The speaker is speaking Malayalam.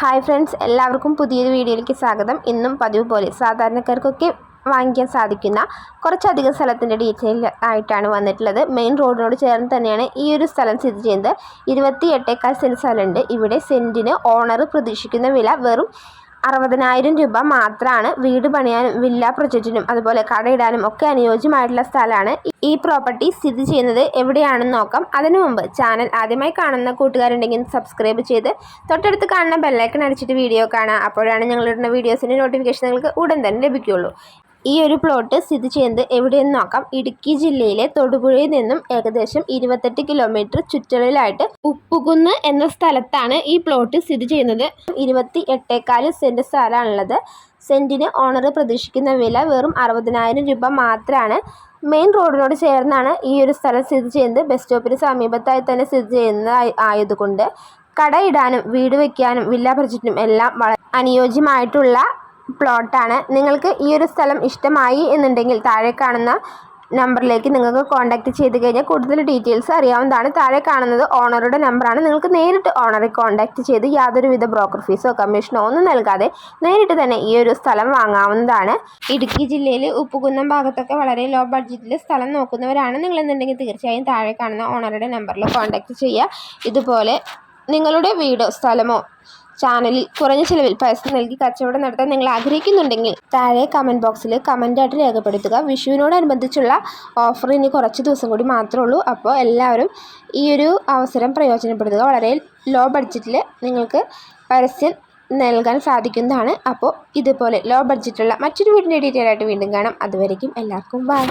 ഹായ് ഫ്രണ്ട്സ് എല്ലാവർക്കും പുതിയൊരു വീഡിയോയിലേക്ക് സ്വാഗതം. ഇന്നും പതിവ് പോലെ സാധാരണക്കാർക്കൊക്കെ വാങ്ങിക്കാൻ സാധിക്കുന്ന കുറച്ചധികം സ്ഥലത്തിന്റെ ഡീറ്റെയിൽ ആയിട്ടാണ് വന്നിട്ടുള്ളത്. മെയിൻ റോഡിനോട് ചേർന്ന് തന്നെയാണ് ഈ ഒരു സ്ഥലം സ്ഥിതി ചെയ്യുന്നത്. ഇരുപത്തി എട്ടേക്കാൽ സെന്റ് സ്ഥലമുണ്ട്. ഇവിടെ സെന്റിന് ഓണർ പ്രതീക്ഷിക്കുന്ന വില വെറും അറുപതിനായിരം രൂപ മാത്രമാണ് വീട് പണിയാനും വില്ല പ്രൊജക്റ്റിനും അതുപോലെ കടയിടാനും ഒക്കെ അനുയോജ്യമായിട്ടുള്ള സ്ഥലമാണ് ഈ പ്രോപ്പർട്ടി സ്ഥിതി ചെയ്യുന്നത്. എവിടെയാണെന്ന് നോക്കാം. അതിനു മുമ്പ് ചാനൽ ആദ്യമായി കാണുന്ന കൂട്ടുകാരുണ്ടെങ്കിൽ സബ്സ്ക്രൈബ് ചെയ്ത് തൊട്ടടുത്ത് കാണുന്ന ബെല്ലൈക്കൺ അടിച്ചിട്ട് വീഡിയോ കാണാം അപ്പോഴാണ് ഞങ്ങളിടുന്ന വീഡിയോസിന്റെ നോട്ടിഫിക്കേഷൻ നിങ്ങൾക്ക് ഉടൻ തന്നെ ലഭിക്കുകയുള്ളൂ. ഈ ഒരു പ്ലോട്ട് സ്ഥിതി ചെയ്യുന്നത് എവിടെയെന്ന് നോക്കാം. ഇടുക്കി ജില്ലയിലെ തൊടുപുഴയിൽ നിന്നും ഏകദേശം ഇരുപത്തെട്ട് കിലോമീറ്റർ ചുറ്റളവിലായിട്ട് ഉപ്പുകുന്ന് എന്ന സ്ഥലത്താണ് ഈ പ്ലോട്ട് സ്ഥിതി ചെയ്യുന്നത്. ഇരുപത്തി എട്ടേക്കാൽ സെന്റ് സ്ഥലമാണുള്ളത്. സെന്റിന് ഓണർ പ്രതീക്ഷിക്കുന്ന വില വെറും അറുപതിനായിരം രൂപ മാത്രമാണ്. മെയിൻ റോഡിനോട് ചേർന്നാണ് ഈ ഒരു സ്ഥലം സ്ഥിതി ചെയ്യുന്നത്. ബസ് സ്റ്റോപ്പിന് സമീപത്തായി തന്നെ സ്ഥിതി ചെയ്യുന്നത് ആയതുകൊണ്ട് കടയിടാനും വീട് വയ്ക്കാനും വില്ല പ്രൊജക്റ്റിനും എല്ലാം വളരെ അനുയോജ്യമായിട്ടുള്ള പ്ലോട്ടാണ്. നിങ്ങൾക്ക് ഈ ഒരു സ്ഥലം ഇഷ്ടമായി എന്നുണ്ടെങ്കിൽ താഴെ കാണുന്ന നമ്പറിലേക്ക് നിങ്ങൾക്ക് കോൺടാക്റ്റ് ചെയ്ത് കഴിഞ്ഞാൽ കൂടുതൽ ഡീറ്റെയിൽസ് അറിയാവുന്നതാണ്. താഴെ കാണുന്നത് ഓണറുടെ നമ്പറാണ് നിങ്ങൾക്ക് നേരിട്ട് ഓണറെ കോൺടാക്റ്റ് ചെയ്ത് യാതൊരുവിധ ബ്രോക്കർ ഫീസോ കമ്മീഷനോ ഒന്നും നൽകാതെ നേരിട്ട് തന്നെ ഈ ഒരു സ്ഥലം വാങ്ങാവുന്നതാണ്. ഇടുക്കി ജില്ലയിൽ ഉപ്പുകുന്നം ഭാഗത്തൊക്കെ വളരെ ലോ ബഡ്ജറ്റിൽ സ്ഥലം നോക്കുന്നവരാണ്. നിങ്ങളെന്നുണ്ടെങ്കിൽ തീർച്ചയായും താഴെ കാണുന്ന ഓണറുടെ നമ്പറിൽ കോൺടാക്റ്റ് ചെയ്യുക. ഇതുപോലെ നിങ്ങളുടെ വീടോ സ്ഥലമോ ചാനലിൽ കുറഞ്ഞ ചിലവിൽ പൈസ നൽകി കച്ചവടം നടത്താൻ നിങ്ങൾ ആഗ്രഹിക്കുന്നുണ്ടെങ്കിൽ താഴെ കമന്റ് ബോക്സിൽ കമന്റായിട്ട് രേഖപ്പെടുത്തുക. വിഷുവിനോടനുബന്ധിച്ചുള്ള ഓഫർ ഇനി കുറച്ച് ദിവസം കൂടി മാത്രമേ ഉള്ളൂ. അപ്പോൾ എല്ലാവരും ഈ ഒരു അവസരം പ്രയോജനപ്പെടുത്തുക. വളരെ ലോ ബഡ്ജറ്റിൽ നിങ്ങൾക്ക് പരസ്യം നൽകാൻ സാധിക്കുന്നതാണ്. അപ്പോൾ ഇതുപോലെ ലോ ബഡ്ജറ്റുള്ള മറ്റൊരു വീടിന്റെ ഡീറ്റെയിൽ ആയിട്ട് വീണ്ടും കാണാം. അതുവരേക്കും എല്ലാവർക്കും ബൈ